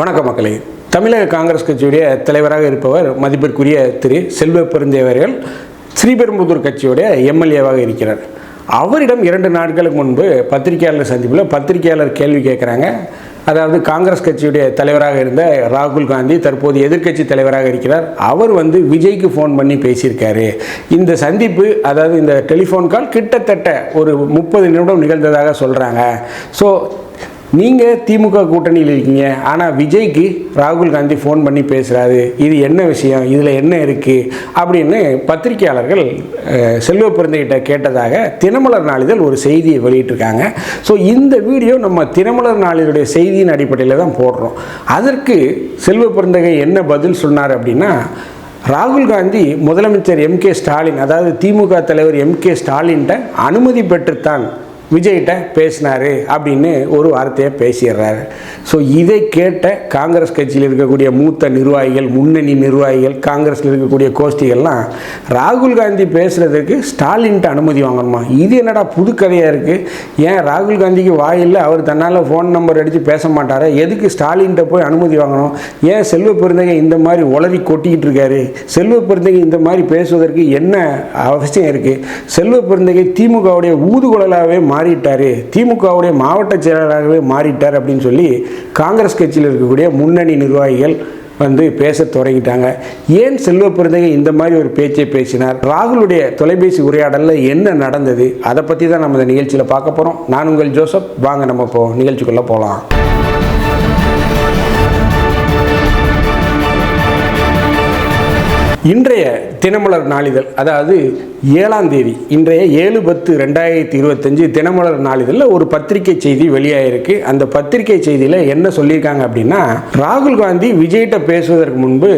வணக்கம் மக்களே. தமிழக காங்கிரஸ் கட்சியுடைய தலைவராக இருப்பவர் மதிப்பிற்குரிய திரு செல்வ பெருந்தேவர்கள் ஸ்ரீபெரும்புதூர் கட்சியுடைய எம்எல்ஏவாக இருக்கிறார். அவரிடம் இரண்டு நாட்களுக்கு முன்பு பத்திரிகையாளர் சந்திப்பில் பத்திரிகையாளர் கேள்வி கேட்குறாங்க. அதாவது காங்கிரஸ் கட்சியுடைய தலைவராக இருந்த ராகுல் காந்தி தற்போது எதிர்க்கட்சி தலைவராக இருக்கிறார். அவர் வந்து விஜய்க்கு ஃபோன் பண்ணி பேசியிருக்காரு. இந்த சந்திப்பு அதாவது இந்த டெலிஃபோன் கால் கிட்டத்தட்ட ஒரு முப்பது நிமிடம் நிகழ்ந்ததாக சொல்கிறாங்க ஸோ நீங்கள் திமுக கூட்டணியில் இருக்கீங்க. ஆனால் விஜய்க்கு ராகுல் காந்தி ஃபோன் பண்ணி பேசுகிறாரு இது என்ன விஷயம்? இதில் என்ன இருக்குது அப்படின்னு பத்திரிகையாளர்கள் செல்வ பிறந்தகிட்ட கேட்டதாக தினமலர் நாளிதழ் ஒரு செய்தியை வெளியிட்டிருக்காங்க. ஸோ இந்த வீடியோ நம்ம தினமலர் நாளிதழுடைய செய்தியின் அடிப்படையில் தான் போடுறோம். அதற்கு செல்வ பிறந்தகை என்ன பதில் சொன்னார் அப்படின்னா ராகுல் காந்தி முதலமைச்சர் எம் கே ஸ்டாலின் அதாவது திமுக தலைவர் எம் கே ஸ்டாலின்கிட்ட அனுமதி பெற்றுத்தான் விஜய்கிட்ட பேசினாரு அப்படின்னு ஒரு வார்த்தையை பேசிடுறாரு. ஸோ இதை கேட்ட காங்கிரஸ் கட்சியில் இருக்கக்கூடிய மூத்த நிர்வாகிகள் முன்னணி நிர்வாகிகள் காங்கிரஸில் இருக்கக்கூடிய கோஷ்டிகள்லாம் ராகுல் காந்தி பேசுகிறதுக்கு ஸ்டாலின்ட்ட அனுமதி வாங்கணுமா? இது என்னடா புது கதையாக இருக்குது ஏன் ராகுல் காந்திக்கு வாயில் அவர் தன்னால் ஃபோன் நம்பர் அடித்து பேச மாட்டாரா? எதுக்கு ஸ்டாலின்கிட்ட போய் அனுமதி வாங்கணும்? ஏன் செல்வ பெருந்தகை இந்த மாதிரி உளறி கொட்டிக்கிட்டு இருக்காரு? செல்வ பெருந்தகை இந்த மாதிரி பேசுவதற்கு என்ன அவசியம் இருக்குது செல்வ பெருந்தகை திமுகவுடைய ஊதுகுழலாகவே மாறிட்டார். திமுகவுடைய மாவட்ட செயலாளராகவே மாறிட்டார் அப்படின்னு சொல்லி காங்கிரஸ் கட்சியில் இருக்கக்கூடிய முன்னணி நிர்வாகிகள் வந்து பேச தொடங்கிட்டாங்க. ஏன் செல்வ பிறந்தங்க இந்த மாதிரி ஒரு பேச்சை பேசினார்? ராகுலுடைய தொலைபேசி உரையாடலில் என்ன நடந்தது? அதை பற்றி தான் நம்ம இந்த நிகழ்ச்சியில் பார்க்க போகிறோம் நான் உங்கள் ஜோசப் வாங்க நம்ம இப்போ நிகழ்ச்சிக்குள்ளே போகலாம் இன்றைய தினமலர் நாளிதழ் அதாவது ஏழாம் தேதி இன்றைய ஏழு பத்து ரெண்டாயிரத்தி இருபத்தஞ்சு தினமலர் நாளிதழில் ஒரு பத்திரிகை செய்தி வெளியாகிருக்கு அந்த பத்திரிகை செய்தியில் என்ன சொல்லியிருக்காங்க அப்படின்னா ராகுல் காந்தி விஜய்கிட்ட பேசுவதற்கு முன்பு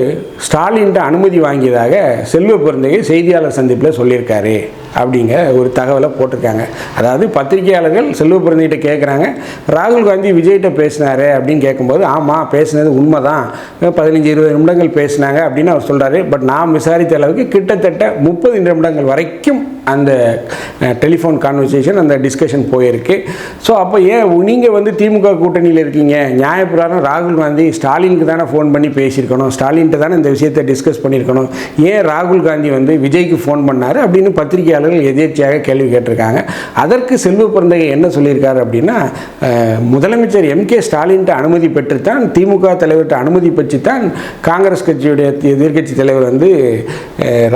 ஸ்டாலின்கிட்ட அனுமதி வாங்கியதாக செல்வ பிறந்தகை செய்தியாளர் சந்திப்பில் சொல்லியிருக்காரு. அப்படிங்கிற ஒரு தகவலை போட்டிருக்காங்க. அதாவது பத்திரிகையாளர்கள் செல்வ பிறந்திகிட்ட கேட்குறாங்க ராகுல் காந்தி விஜய்கிட்ட பேசினாரு அப்படின்னு கேட்கும்போது ஆமாம் பேசினது உண்மை தான் பதினஞ்சு இருபது நிமிடங்கள் பேசினாங்க அப்படின்னு அவர் சொல்கிறாரு பட் நான் விசாரித்த அளவுக்கு கிட்டத்தட்ட முப்பது நிமிடங்கள் வரைக்கும் அந்த டெலிஃபோன் கான்வர்சேஷன் அந்த டிஸ்கஷன் போயிருக்கு. ஸோ அப்போ ஏன் நீங்கள் வந்து திமுக கூட்டணியில் இருக்கீங்க? நியாயப்பிரகாரம் ராகுல் காந்தி ஸ்டாலினுக்கு தானே ஃபோன் பண்ணி பேசியிருக்கணும். ஸ்டாலின்ட்டு தானே இந்த விஷயத்தை டிஸ்கஸ் பண்ணியிருக்கணும். ஏன் ராகுல் காந்தி வந்து விஜய்க்கு ஃபோன் பண்ணார் அப்படின்னு பத்திரிகையாளர்கள் எதேர்ச்சியாக கேள்வி கேட்டிருக்காங்க. அதற்கு செல்வ பிறந்தகை என்ன சொல்லியிருக்காரு அப்படின்னா முதலமைச்சர் எம் கே ஸ்டாலின்ட்டு அனுமதி பெற்றுத்தான் திமுக தலைவர்கிட்ட அனுமதி பெற்றுத்தான் காங்கிரஸ் கட்சியுடைய எதிர்க்கட்சி தலைவர் வந்து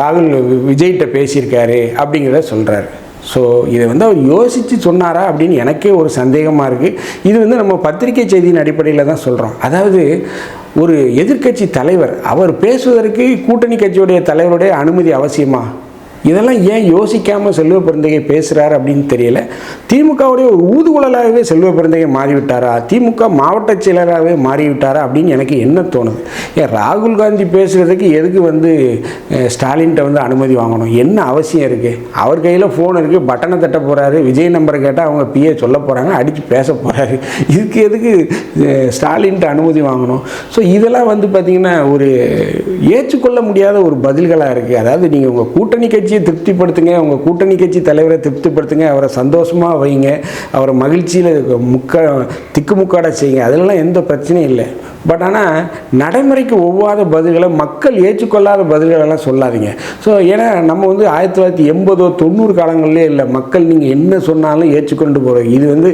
ராகுல் விஜய்கிட்ட பேசியிருக்காரு. அப்படிங்கிறத சொல்கிறார் ஸோ இதை வந்து அவர் யோசித்து சொன்னாரா அப்படின்னு எனக்கே ஒரு சந்தேகமாக இருக்குது இது வந்து நம்ம பத்திரிகை செய்தியின் அடிப்படையில் தான் சொல்கிறோம் அதாவது ஒரு எதிர்க்கட்சி தலைவர் அவர் பேசுவதற்கு கூட்டணி கட்சியுடைய தலைவருடைய அனுமதி அவசியமா? இதெல்லாம் ஏன் யோசிக்காமல் செல்வ பெருந்தகை பேசுகிறார் அப்படின்னு தெரியல. திமுகவுடைய ஒரு ஊதுகுழலாகவே செல்வ பெருந்தகை மாறிவிட்டாரா? திமுக மாவட்ட செயலராகவே மாறிவிட்டாரா அப்படின்னு எனக்கு என்ன தோணுது? ஏன் ராகுல் காந்தி பேசுகிறதுக்கு எதுக்கு வந்து ஸ்டாலின்கிட்ட வந்து அனுமதி வாங்கணும்? என்ன அவசியம் இருக்குது அவர் கையில் ஃபோன் இருக்குது பட்டனை தட்ட போகிறாரு விஜய் நம்பரை கேட்டால் அவங்க பிஏ சொல்ல போகிறாங்க அடித்து பேச போகிறாரு இதுக்கு எதுக்கு ஸ்டாலின்கிட்ட அனுமதி வாங்கணும்? ஸோ இதெல்லாம் வந்து பார்த்திங்கன்னா ஒரு ஏற்றுக்கொள்ள முடியாத ஒரு பதில்களாக இருக்குது அதாவது நீங்கள் உங்கள் கூட்டணி கட்சியை திருப்திப்படுத்துங்க உங்கள் கூட்டணி கட்சி தலைவரை திருப்திப்படுத்துங்க அவரை சந்தோஷமாக வைங்க அவரை மகிழ்ச்சியில் முக்க திக்குமுக்காட செய்யுங்க. அதெல்லாம் எந்த பிரச்சனையும் இல்லை. பட் ஆனால் நடைமுறைக்கு ஒவ்வாத பதில்களை மக்கள் ஏற்றுக்கொள்ளாத பதில்களெல்லாம் சொல்லாதீங்க. ஸோ ஏன்னா நம்ம வந்து ஆயிரத்தி தொள்ளாயிரத்தி எண்பதோ தொண்ணூறு காலங்களிலே இல்லை மக்கள் நீங்கள் என்ன சொன்னாலும் ஏற்றுக்கொண்டு போகிறோம் இது வந்து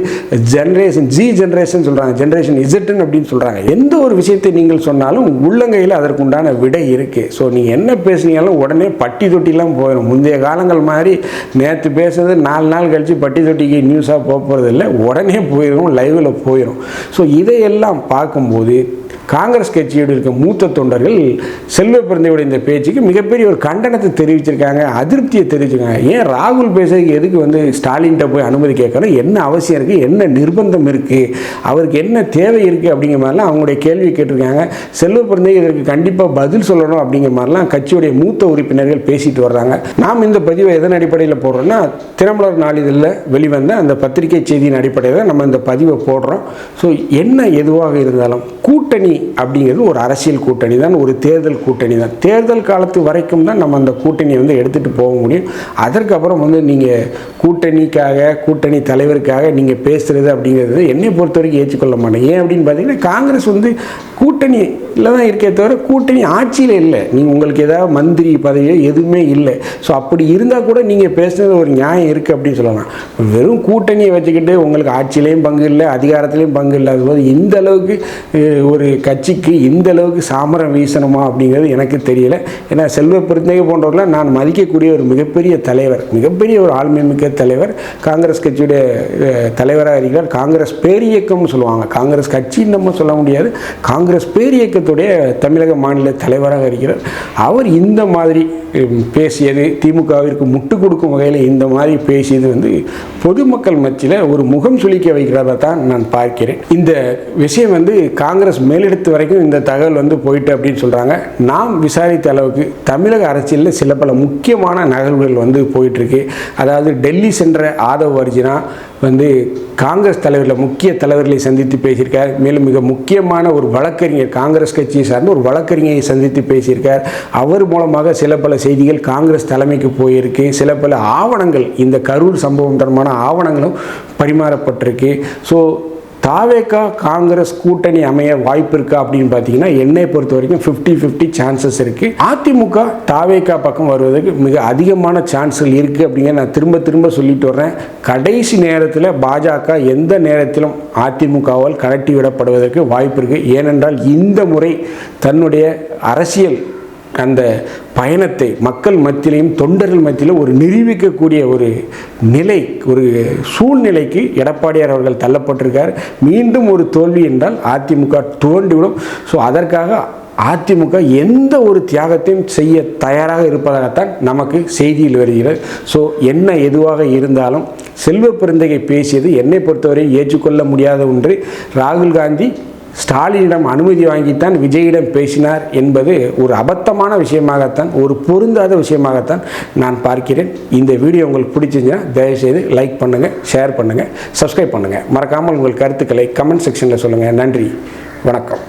ஜென்ரேஷன் ஜி ஜென்ரேஷன் சொல்கிறாங்க ஜென்ரேஷன் இசட்டன் அப்படின்னு சொல்கிறாங்க எந்த ஒரு விஷயத்தை நீங்கள் சொன்னாலும் உள்ளங்கையில் அதற்குண்டான விடை இருக்குது ஸோ நீங்கள் என்ன பேசுனீங்களும் உடனே பட்டி தொட்டிலாம் போயிடும் முந்தைய காலங்கள் மாதிரி நேற்று பேசுறது நாலு நாள் கழித்து பட்டி தொட்டிக்கு நியூஸாக போக போகிறது இல்லை உடனே போயிடும் லைவில் போயிடும் ஸோ இதையெல்லாம் பார்க்கும்போது காங்கிரஸ் கட்சியோடு இருக்க மூத்த தொண்டர்கள் செல்வ பிறந்தையோட இந்த பேச்சுக்கு மிகப்பெரிய ஒரு கண்டனத்தை தெரிவிச்சிருக்காங்க அதிருப்தியை தெரிவிச்சிருக்காங்க. ஏன் ராகுல் பேசுறதுக்கு எதுக்கு வந்து ஸ்டாலின்கிட்ட போய் அனுமதி கேட்கணும்? என்ன அவசியம் இருக்குது என்ன நிர்பந்தம் இருக்குது அவருக்கு என்ன தேவை இருக்குது அப்படிங்கிற மாதிரிலாம் அவங்களுடைய கேள்வி கேட்டிருக்காங்க. செல்வ பிறந்தை இதற்கு கண்டிப்பாக பதில் சொல்லணும் அப்படிங்கிற மாதிரிலாம் கட்சியுடைய மூத்த உறுப்பினர்கள் பேசிட்டு வர்றாங்க. நாம் இந்த பதிவை எதன் அடிப்படையில் போடுறோம்னா திறமலர் நாளிதழில் வெளிவந்த அந்த பத்திரிகை செய்தியின் அடிப்படையில் நம்ம இந்த பதிவை போடுறோம். ஸோ என்ன எதுவாக இருந்தாலும் கூட்ட கூட்டணி அப்படிங்கிறது ஒரு அரசியல் கூட்டணி தான் ஒரு தேர்தல் கூட்டணி தான். தேர்தல் காலத்து வரைக்கும் தான் நம்ம அந்த கூட்டணியை வந்து எடுத்துகிட்டு போக முடியும். அதற்கப்புறம் வந்து நீங்கள் கூட்டணிக்காக கூட்டணி தலைவருக்காக நீங்கள் பேசுகிறது அப்படிங்கிறது என்னை பொறுத்த வரைக்கும் ஏற்றுக்கொள்ள மாட்டேன். ஏன் அப்படின்னு பார்த்தீங்கன்னா காங்கிரஸ் வந்து கூட்டணியில் தான் இருக்கே தவிர கூட்டணி ஆட்சியில் இல்லை. நீங்கள் உங்களுக்கு ஏதாவது மந்திரி பதவியோ எதுவுமே இல்லை. ஸோ அப்படி இருந்தால் கூட நீங்கள் பேசுனது ஒரு நியாயம் இருக்குது அப்படின்னு சொல்லலாம். வெறும் கூட்டணியை வச்சுக்கிட்டு உங்களுக்கு ஆட்சியிலையும் பங்கு இல்லை அதிகாரத்துலேயும் பங்கு இல்லாத போது இந்த அளவுக்கு ஒரு கட்சிக்கு இந்த அளவுக்கு சாமரம் வீசணுமா அப்படிங்கிறது எனக்கு தெரியல. ஏன்னா செல்வ பிரச்சனை போன்றவர்களாம் நான் மதிக்கக்கூடிய ஒரு மிகப்பெரிய தலைவர் மிகப்பெரிய ஒரு ஆளுமைமிக்க தலைவர் காங்கிரஸ் கட்சியுடைய தலைவராக இருக்கிறார். காங்கிரஸ் பேரியக்கம்னு சொல்லுவாங்க. காங்கிரஸ் கட்சின்னு நம்ம சொல்ல முடியாது. காங்கிரஸ் பேரியக்கத்துடைய தமிழக மாநில தலைவராக இருக்கிறார். அவர் இந்த மாதிரி பேசியது திமுகவிற்கு முட்டு கொடுக்கும் வகையில் இந்த மாதிரி பேசியது வந்து பொதுமக்கள் மத்தியில் ஒரு முகம் சுளிக்க வைக்கிறதா தான் நான் பார்க்கிறேன். இந்த விஷயம் வந்து காங்கிரஸ் மேலிடத்து வரைக்கும் இந்த தகவல் வந்து போயிட்டு அப்படின்னு சொல்கிறாங்க நாம் விசாரித்த அளவுக்கு தமிழக அரசியலில் சில பல முக்கியமான நகர்வுகள் வந்து போயிட்டுருக்கு. அதாவது டெல்லி சென்ற ஆதவ் அர்ஜுனா வந்து காங்கிரஸ் தலைவரில் முக்கிய தலைவர்களை சந்தித்து பேசியிருக்கார். மேலும் மிக முக்கியமான ஒரு வழக்கறிஞர் காங்கிரஸ் கட்சியை சார்ந்த ஒரு வழக்கறிஞரை சந்தித்து பேசியிருக்கார். அவர் மூலமாக சில பல செய்திகள் காங்கிரஸ் தலைமைக்கு போயிருக்கு. சில பல ஆவணங்கள் இந்த கரூர் சம்பவம் தொடர்பான ஆவணங்களும் பரிமாறப்பட்டிருக்கு. ஸோ தாவேக்கா காங்கிரஸ் கூட்டணி அமைய வாய்ப்பு இருக்கா அப்படின்னு பார்த்தீங்கன்னா என்னை பொறுத்த வரைக்கும் ஃபிஃப்டி ஃபிஃப்டி சான்சஸ் இருக்குது அதிமுக தாவேக்கா பக்கம் வருவதற்கு மிக அதிகமான சான்ஸ்கள் இருக்கு அப்படிங்கிற நான் திரும்ப திரும்ப சொல்லிட்டு வர்றேன். கடைசி நேரத்தில் பாஜக எந்த நேரத்திலும் அதிமுகவால் கலட்டி விடப்படுவதற்கு வாய்ப்பு இருக்குது ஏனென்றால் இந்த முறை தன்னுடைய அரசியல் அந்த பயணத்தை மக்கள் மத்தியிலையும் தொண்டர்கள் மத்தியிலும் ஒரு நிரூபிக்கக்கூடிய ஒரு நிலை ஒரு சூழ்நிலைக்கு எடப்பாடியார் அவர்கள் தள்ளப்பட்டிருக்கார். மீண்டும் ஒரு தோல்வி என்றால் அதிமுக தோண்டிவிடும் ஸோ அதற்காக அதிமுக எந்த ஒரு தியாகத்தையும் செய்ய தயாராக இருப்பதாகத்தான் நமக்கு செய்தியில் வருகிறது. ஸோ என்ன எதுவாக இருந்தாலும் செல்வ பெருந்தகை பேசியது என்னை பொறுத்தவரை ஏற்றுக்கொள்ள முடியாத ஒன்று. ராகுல் காந்தி ஸ்டாலினிடம் அனுமதி வாங்கித்தான் விஜயிடம் பேசினார் என்பது ஒரு அபத்தமான விஷயமாகத்தான் ஒரு பொருந்தாத விஷயமாகத்தான் நான் பார்க்கிறேன். இந்த வீடியோ உங்களுக்கு பிடிச்சிருந்தா தயவுசெய்து லைக் பண்ணுங்கள் ஷேர் பண்ணுங்கள் சப்ஸ்கிரைப் பண்ணுங்கள் மறக்காமல் உங்கள் கருத்துக்களை கமெண்ட் செக்ஷனில் சொல்லுங்கள் நன்றி வணக்கம்.